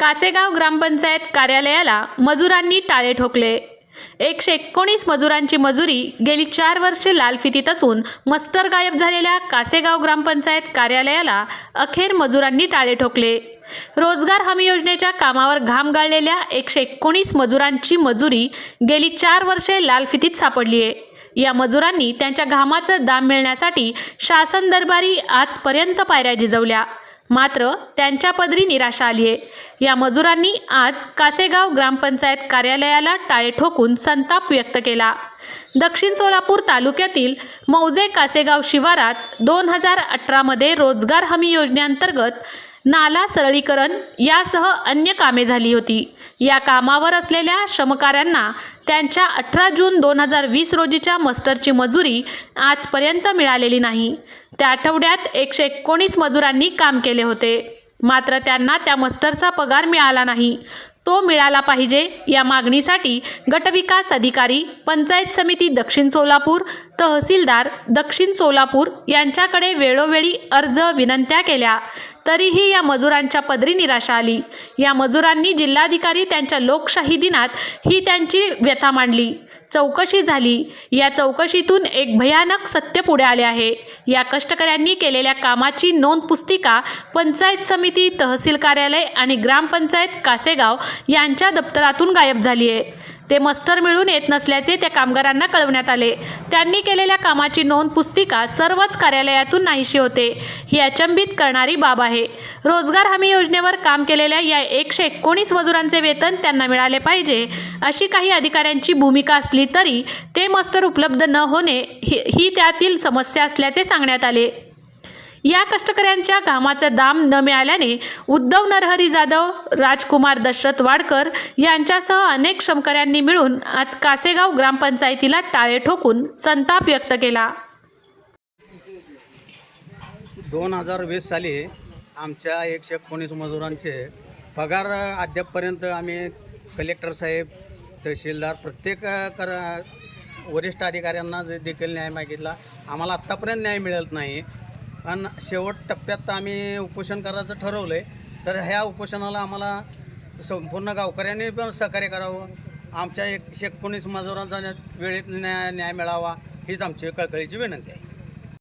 कासेगाव ग्रामपंचायत कार्यालयाला मजुरांनी टाळे ठोकले. एकशे एकोणीस मजुरांची मजुरी गेली चार वर्षे लालफितीत असून मस्टर गायब झालेल्या कासेगाव ग्रामपंचायत कार्यालयाला अखेर मजुरांनी टाळे ठोकले. रोजगार हमी योजनेच्या कामावर घाम गाळलेल्या एकशे एकोणीस मजुरांची मजुरी गेली चार वर्षे लालफितीत सापडली आहे. या मजुरांनी त्यांच्या घामाचं दाम मिळण्यासाठी शासन दरबारी आजपर्यंत पायऱ्या झिजवल्या मात्र त्यांच्या पदरी निराशा आली आहे. या मजुरांनी आज कासेगाव ग्रामपंचायत कार्यालयाला टाळे ठोकून संताप व्यक्त केला. दक्षिण सोलापूर तालुक्यातील मौजे कासेगाव शिवारात दोन हजार अठरामध्ये रोजगार हमी योजनेअंतर्गत नाला सरळीकरण यासह अन्य कामे झाली होती. या कामावर असलेल्या श्रमकाऱ्यांना त्यांच्या अठरा जून दोन हजार वीस रोजीच्या मस्टरची मजुरी आजपर्यंत मिळालेली नाही. त्या आठवड्यात एकशे एकोणीस मजुरांनी काम केले होते. मात्र त्यांना त्या मस्टरचा पगार मिळाला नाही. तो मिळाला पाहिजे या मागणीसाठी गटविकास अधिकारी पंचायत समिती दक्षिण सोलापूर तहसीलदार दक्षिण सोलापूर यांच्याकडे वेळोवेळी अर्ज विनंत्या केल्या. तरीही या मजुरांच्या पदरी निराशा आली. या मजुरांनी जिल्हाधिकारी त्यांच्या लोकशाही दिनात ही त्यांची व्यथा मांडली. चौकशी झाली. या चौकशीतून एक भयानक सत्य पुढे आले आहे. या कष्टकऱ्यांनी केलेल्या कामाची नोंद पुस्तिका पंचायत समिती तहसील कार्यालय आणि ग्रामपंचायत कासेगाव यांच्या दप्तरातून गायब झाली आहे. ते मस्टर मिळून येत नसल्याचे त्या कामगारांना कळवण्यात आले. त्यांनी केलेल्या कामाची नोंद पुस्तिका सर्वच कार्यालयातून नाहीशी होते. ही अचंबित करणारी बाब आहे. रोजगार हमी योजनेवर काम केलेल्या या एकशे एकोणीस मजुरांचे वेतन त्यांना मिळाले पाहिजे अशी काही अधिकाऱ्यांची भूमिका असली तरी ते मस्तर उपलब्ध न होणे ही ही त्यातील समस्या असल्याचे सांगण्यात आले. या कष्टकऱ्यांच्या कामाचा दाम न मिळाल्याने उद्धव नरहरी जाधव राजकुमार दशरथ वाडकर यांच्यासह अनेक श्रमकऱ्यांनी मिळून आज कासेगाव ग्रामपंचायतीला टाळे ठोकून संताप व्यक्त केला. दोन हजार वीस साली आमच्या एकशे एकोणीस मजुरांचे पगार अद्यापपर्यंत आम्ही कलेक्टर साहेब तहसीलदार प्रत्येक कर वरिष्ठ अधिकाऱ्यांना जे देखील न्याय मागितला आम्हाला आत्तापर्यंत न्याय मिळत नाही. आणि शेवट टप्प्यात आम्ही उपोषण करायचं ठरवलं आहे तर ह्या उपोषणाला आम्हाला संपूर्ण गावकऱ्यांनी पण सहकार्य करावं. आमच्या एकशे एकोणीस मजुरांचा न्या- वेळेत न्याय न्याय मिळावा हीच आमची कळकळीची विनंती आहे.